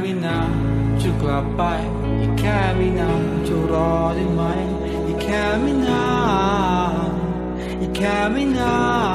ไม่นานจะกลับไป อีกแค่ไม่นานจะรอได้ไหม อีกแค่ไม่นานอีกแค่ไม่นาน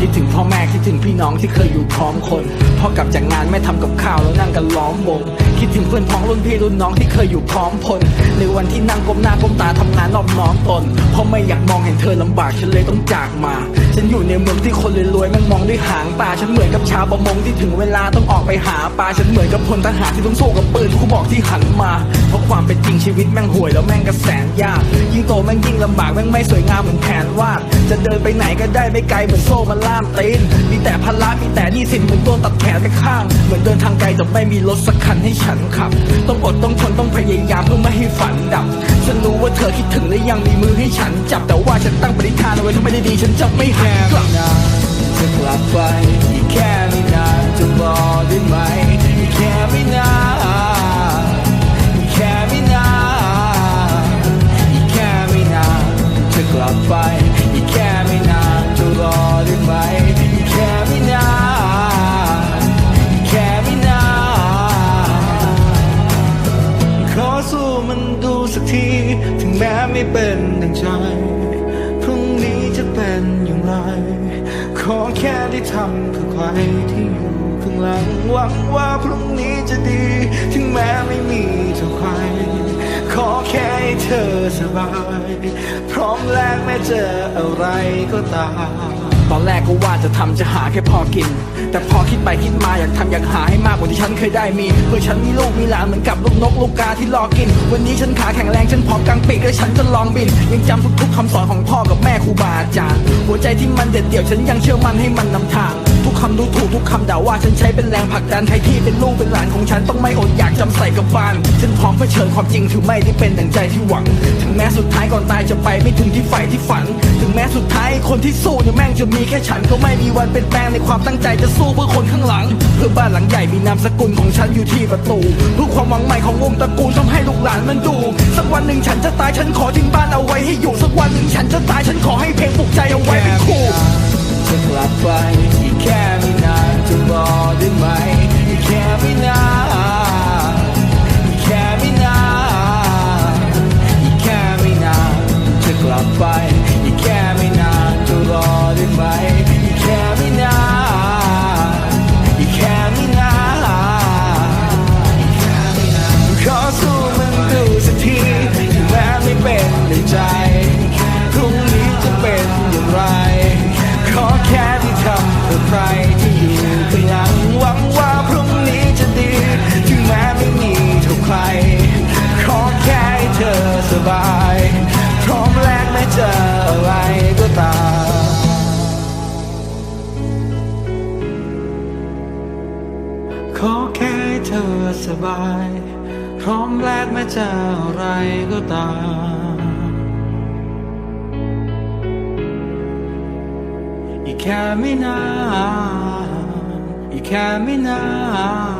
คิดถึงพ่อแม่คิดถึงพี่น้องที่เคยอยู่พร้อมคนพอกลับจากงานแม่ทำกับข้าวแล้วนั่งกันล้อมวงคิดถึงเพื่อนพ้องรุ่นพี่รุ่นน้องที่เคยอยู่พร้อมพลในวันที่นั่งก้มหน้าก้มตาทำงานนอบน้อมตนเพราะไม่อยากมองเห็นเธอลำบากฉันเลยต้องจากมา ฉันอยู่ในเมืองที่คนรวยๆม่งมองด้วยหางตาฉันเหมือนกับชาวประมงที่ถึงเวลาต้องออกไปหาปลาฉันเหมือนกับพลทหารที่ต้องสู้กับปืนทุกบอกที่หันมาเพราะความเป็น ชีวิตแม่งห่วยแล้วแม่งก็แสนยากยิ่งโตแม่งยิ่งลำบากแม่งไม่สวยงามเหมือนแผนวาดจะเดินไปไหนก็ได้ไม่ไกลเหมือนโซ่มันล่ามตีนมีแต่ภาระมีแต่หนี้สินเหมือนโดนตัดแขนไปข้าง เหมือนเดินทางไกลแต่ไม่มีรถสักคันให้ฉันขับ ต้องอดต้องทนต้องพยายามเพื่อไม่ให้ฝันดับฉันรู้ว่าเธอคิดถึงและยังมีมือให้ฉันจับแต่ว่าฉันตั้งปณิธานเอาไว้ถ้าไม่ได้ดีฉันจะไม่หัแค่นกลับนานจะกลับไปอีกแค่ไม่นานจะรอได้ไหมอีกแค่ไม่นาน สักที ถึงแม้ไม่เป็นดังใจ พรุ่งนี้จะเป็นอย่างไร ขอแค่ได้ทำเพื่อใครที่อยู่ข้างหลังหวังว่าพรุ่งนี้จะดี ถึงแม้ไม่มีเท่าใคร ขอแค่ให้เธอสบาย พร้อมแลกแม้เจออะไรก็ตาม ตอนแรกก็ว่าจะทำจะหาแค่พอกิน แต่พอคิดไปคิดมาอยากทำอยากหาให้มากกว่าที่ฉันเคยได้มีเพื่อฉันมีลูกมีหลานเหมือนกับลูกนกลูกกาที่รอกิน วันนี้ฉันขาแข็งแรงฉันพร้อมกางปีกและฉันจะลองบิน ยังจำทุกๆคำสอนของพ่อกับแม่ครูบาอาจารย์หัวใจที่มันเด็ดเดี่ยวฉันยังเชื่อมันให้มันนำทาง ทุกคำดูถูกทุกคำด่าว่าฉันใช้เป็นแรงผลักดันใครที่เป็นลูกเป็นหลานของฉันต้องไม่อดอยากจำใส่กับบ้านฉันพร้อมเผชิญความจริงถึงไม่ได้เป็นดังใจที่หวัง งแม้สุดท้ายก่อนตายจะไปไม่ถึงที่ใฝ่ที่ฝัน ถึงแม้สุดท้ายคนที่สู้เนี่ยแม่งจะมีแค่ฉันก็ไม่มีวันเป็นแปลงในความตั้งใจจะสู้เพื่อคนข้างหลัง เพื่อบ้านหลังใหญ่มีนามสกุลของฉันอยู่ที่ประตูเพื่อความหวังใหม่ของวงตระกูลทำให้ลูกหลานมันดู สักวันหนึ่งฉันจะตายฉันขอทิ้งบ้านเอาไว้ให้อยู่สักวันหนึ่งฉันจะตายฉันขอให้เพลงปลุกใจเอาไว้เป็นคู่จะกลับไปอีกแค่ไม่นานจะรอได้ไหม ขอแค่ให้เธอสบาย พร้อมแลกแม้จะอะไรก็ตาม อีกแค่ไม่นาน อีกแค่ไม่นาน